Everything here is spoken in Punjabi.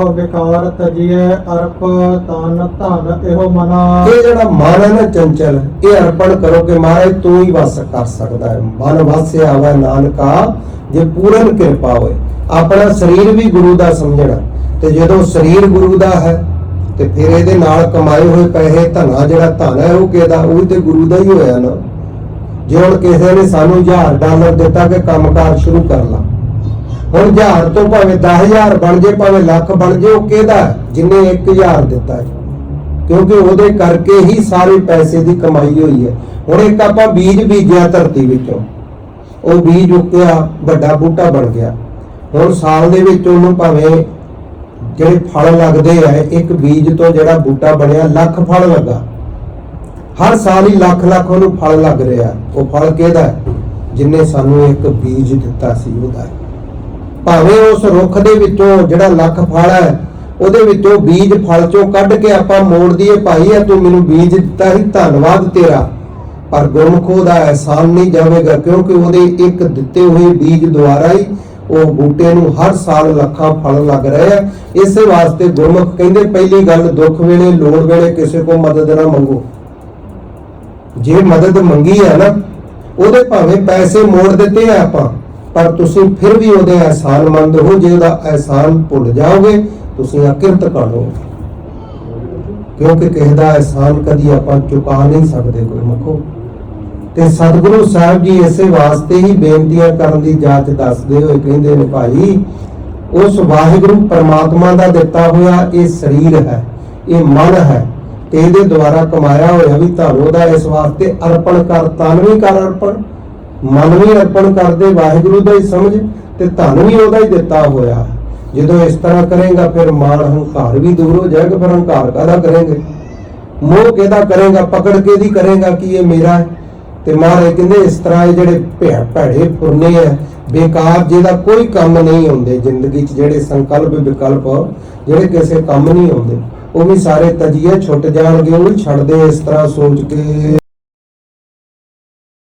ਮੋਹ ਵਿਕਾਰ ਤਜੀਐ ਅਰਪ ਤਨ ਧਨ ਇਹੋ ਮਨਾ। ਇਹ ਜਿਹੜਾ ਮਨ ਹੈ ਨਾ ਚੰਚਲ, ਇਹ ਅਰਪਣ ਕਰੋ ਕਿ ਮਹਾਰਾਜ ਤੂੰ ਹੀ ਵਸ ਕਰ ਸਕਦਾ ਹੈ। ਮਨ ਵਸਿਆ ਆਵੇ ਨਾਨਕਾ, ਜੇ ਪੂਰਨ ਕਿਰਪਾ ਹੋਏ। ਆਪਣਾ ਸਰੀਰ ਵੀ ਗੁਰੂ ਦਾ ਸਮਝਣਾ। ਤੇ ਜਦੋਂ ਸਰੀਰ ਗੁਰੂ ਦਾ ਹੈ, ਤੇ ਫਿਰ ਇਹਦੇ ਨਾਲ ਕਮਾਏ ਹੋਏ ਪੈਸੇ, ਧਨਾ ਜਿਹੜਾ ਧਨ ਹੈ, ਉਹ ਕਿਹਦਾ? ਉਹ ਤੇ ਗੁਰੂ ਦਾ ਹੀ ਹੋਇਆ ਨਾ। ਜੇ ਹੁਣ ਕਿਸੇ ਨੇ ਸਾਨੂੰ 1000 ਡਾਲਰ ਦਿੱਤਾ ਕਿ ਕੰਮਕਾਰ ਸ਼ੁਰੂ ਕਰ ਲਾ। ਹੁਣ 1000 ਤੋਂ ਭਾਵੇਂ 10000 ਬਣ ਜੇ, ਭਾਵੇਂ ਲੱਖ ਬਣ ਜੇ, ਉਹ ਕਿਹਦਾ? ਜਿਨੇ 1000 ਦਿੱਤਾ ਹੈ ਕਿਉਂਕਿ ਉਹਦੇ ਕਰਕੇ ਹੀ ਸਾਰੇ ਪੈਸੇ ਦੀ ਕਮਾਈ ਹੋਈ ਹੈ। ਹੁਣ ਇੱਕ ਆਪਾਂ ਬੀਜ ਬੀਜਿਆ ਧਰਤੀ ਵਿੱਚੋਂ। ਉਹ ਬੀਜ ਉੱਗਿਆ, ਵੱਡਾ ਬੂਟਾ ਬਣ ਗਿਆ। ਹੁਣ ਸਾਲ ਦੇ ਵਿੱਚ ਉਹਨੂੰ ਭਾਵੇਂ ਜਿਹੜੇ ਫਲ ਲੱਗਦੇ ਆ, ਇੱਕ ਬੀਜ ਤੋਂ ਜਿਹੜਾ ਬੂਟਾ ਬਣਿਆ, ਲੱਖ ਫਲ ਲੱਗਾ। ਹਰ ਸਾਲ ਹੀ ਲੱਖ ਲੱਖ ਉਹਨੂੰ ਫਲ ਲੱਗ ਰਿਹਾ। ਉਹ ਫਲ ਕਿਹਦਾ? ਹੈ ਸਾਨੂੰ ਇੱਕ ਬੀਜ ਦਿੱਤਾ ਸੀ ਉਹਦਾ। ਹੈ ਭਾਵੇਂ ਉਸ ਰੁੱਖ ਦੇ ਵਿੱਚੋਂ ਜਿਹੜਾ ਲੱਖ ਫਲ ਹੈ, ਉਹਦੇ ਵਿੱਚੋਂ ਬੀਜ ਫਲ ਚੋਂ ਕੱਢ ਕੇ ਆਪਾਂ ਮੋੜ ਦਈਏ, ਭਾਈ ਆ ਤੂੰ ਮੈਨੂੰ ਬੀਜ ਦਿੱਤਾ ਸੀ, ਧੰਨਵਾਦ ਤੇਰਾ। ਪਰ ਗੁਰਮਖੋ ਦਾ ਅਹਿਸਾਨ ਨਹੀਂ ਜਾਵੇਗਾ, ਕਿਉਂਕਿ ਉਹਦੇ ਇੱਕ ਦਿੱਤੇ ਹੋਏ ਬੀਜ ਦੁਆਰਾ ਹੀ ਉਹ ਬੂਟੇ ਨੂੰ ਹਰ ਸਾਲ ਲੱਖਾਂ ਫਲ ਲੱਗ ਰਹੇ ਆ। ਇਸੇ ਵਾਸਤੇ ਗੁਰਮੁਖ ਕਹਿੰਦੇ, ਪਹਿਲੀ ਗੱਲ, ਦੁੱਖ ਵੇਲੇ, ਲੋੜ ਵੇਲੇ ਕਿਸੇ ਕੋ ਮਦਦ ਨਾ ਮੰਗੋ। ਜੇ ਮਦਦ ਮੰਗੀ ਹੈ ਨਾ, ਉਹਦੇ ਭਾਵੇਂ ਪੈਸੇ ਮੋੜ ਦਿੱਤੇ ਆ ਆਪਾਂ ਪਰ ਤੁਸੀਂ ਫਿਰ ਵੀ ਉਹਦੇ ਅਹਿਸਾਨਮੰਦ ਹੋ, ਜੇ ਉਹਦਾ ਅਹਿਸਾਨ ਭੁੱਲ ਜਾਓਗੇ, ਤੁਸੀਂ ਅਕਿਰਤ ਕਰੋਗੇ ਕਿਉਂਕਿ ਕਿਸੇ ਦਾ ਅਹਿਸਾਨ ਕਦੀ ਆਪਾਂ ਚੁਕਾ ਨਹੀਂ ਸਕਦੇ ਗੁਰਮਖੋ ਤੇ ਸਤਿਗੁਰੂ ਸਾਹਿਬ ਜੀ ਇਸੇ ਵਾਸਤੇ ਹੀ ਬੇਨਤੀਆਂ ਕਰਨ ਦੀ ਜਾਂਚ ਦੱਸਦੇ ਹੋਏ ਕਹਿੰਦੇ ਨੇ, ਭਾਈ, ਉਸ ਵਾਹਿਗੁਰੂ ਪਰਮਾਤਮਾ ਦਾ ਦਿੱਤਾ ਹੋਇਆ ਇਹ ਸਰੀਰ ਹੈ, ਇਹ ਮਨ ਹੈ, ਤੇ ਇਹਦੇ ਦੁਆਰਾ ਕਮਾਇਆ ਹੋਇਆ ਵੀ ਤੁਹਾਨੂੰ ਦਾ ਇਸ ਵਾਸਤੇ ਅਰਪਣ ਕਰ ਤਨ ਕਰ ਅਰਪਣ। ਮਨ ਵੀ ਅਰਪਣ ਕਰਦੇ, ਵਾਹਿਗੁਰੂ ਦਾ ਹੀ ਸਮਝ ਤੇ ਧਨ ਵੀ ਉਹਦਾ ਹੀ ਦਿੱਤਾ ਹੋਇਆ। ਜਦੋਂ ਇਸ ਤਰ੍ਹਾਂ ਕਰੇਗਾ, ਫਿਰ ਮਾਨ ਹੰਕਾਰ ਵੀ ਦੂਰ ਹੋ ਜਾਏਗਾ, ਫਿਰ ਹੰਕਾਰ ਕਾਹਦਾ ਕਰੇਂਗੇ? ਮੋਹ ਕਿਹਦਾ ਕਰੇਗਾ, ਪਕੜ ਕੇ ਦੀ ਕਰੇਗਾ ਕਿ ਇਹ ਮੇਰਾ ਹੈ? ਤੇ ਮਹਾਰਾਜ ਕਹਿੰਦੇ, ਇਸ ਤਰ੍ਹਾਂ ਇਹ ਜਿਹੜੇ ਭੈ- ਭੈੜੇ ਫੁਰਨੇ ਆ, ਬੇਕਾਰ ਜਿਹਦਾ ਕੋਈ ਕੰਮ ਨਹੀਂ ਹੁੰਦੇ ਜ਼ਿੰਦਗੀ 'ਚ, ਜਿਹੜੇ ਸੰਕਲਪ ਵਿਕਲਪ, ਜਿਹੜੇ ਕਿਸੇ ਕੰਮ ਨਹੀਂ ਆਉਂਦੇ, ਉਹ ਵੀ ਸਾਰੇ ਤਜੀਏ ਛੁੱਟ ਜਾਣਗੇ, ਉਹ ਵੀ ਇਸ ਤਰ੍ਹਾਂ ਸੋਚ ਕੇ।